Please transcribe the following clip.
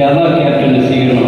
ജാഥ ക്യാപ്റ്റന്റെ സ്വീകരണം